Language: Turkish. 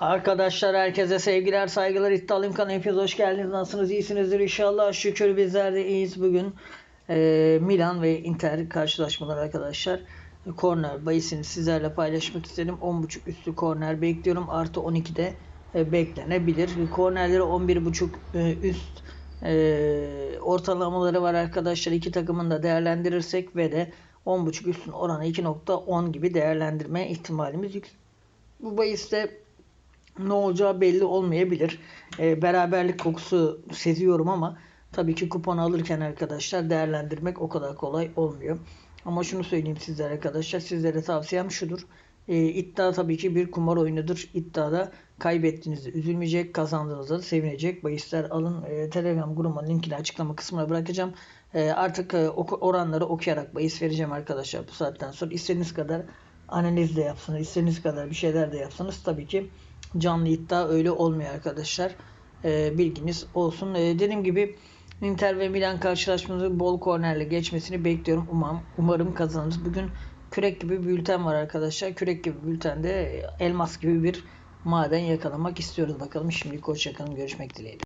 Arkadaşlar herkese sevgiler saygılar. İddialıyım kanal hepiniz hoş geldiniz. Nasılsınız? İyisinizdir inşallah. Şükür bizler de iyiyiz. Bugün e, Milan ve Inter karşılaşmaları arkadaşlar. Korner bayisini sizlerle paylaşmak istedim. 10.5 üstü korner bekliyorum. Artı 12'de e, beklenebilir. Kornerleri 11.5 e, üst e, ortalamaları var arkadaşlar. İki takımın da değerlendirirsek ve de 10.5 üstün oranı 2.10 gibi değerlendirme ihtimalimiz yüksek. Bu bahiste ne olacağı belli olmayabilir. Ee, beraberlik kokusu seziyorum ama tabii ki kupon alırken arkadaşlar değerlendirmek o kadar kolay olmuyor. Ama şunu söyleyeyim sizlere arkadaşlar. Sizlere tavsiyem şudur. Ee, iddia tabii ki bir kumar oyunudur. İddiada kaybettiğinizde üzülmeyecek, kazandığınızda da sevinecek. Bahisler alın. Ee, Telegram grubunun linkini açıklama kısmına bırakacağım. Ee, artık e, oranları okuyarak bahis vereceğim arkadaşlar bu saatten sonra. istediğiniz kadar analiz de yapsanız, istediğiniz kadar bir şeyler de yapsanız tabii ki canlı iddia öyle olmuyor arkadaşlar. Ee, bilginiz olsun. Ee, dediğim gibi Inter ve Milan karşılaşması bol kornerle geçmesini bekliyorum. Umarım, umarım kazanırız. Bugün kürek gibi bülten var arkadaşlar. Kürek gibi bültende elmas gibi bir maden yakalamak istiyoruz bakalım. Şimdilik hoşçakalın. Görüşmek dileğiyle.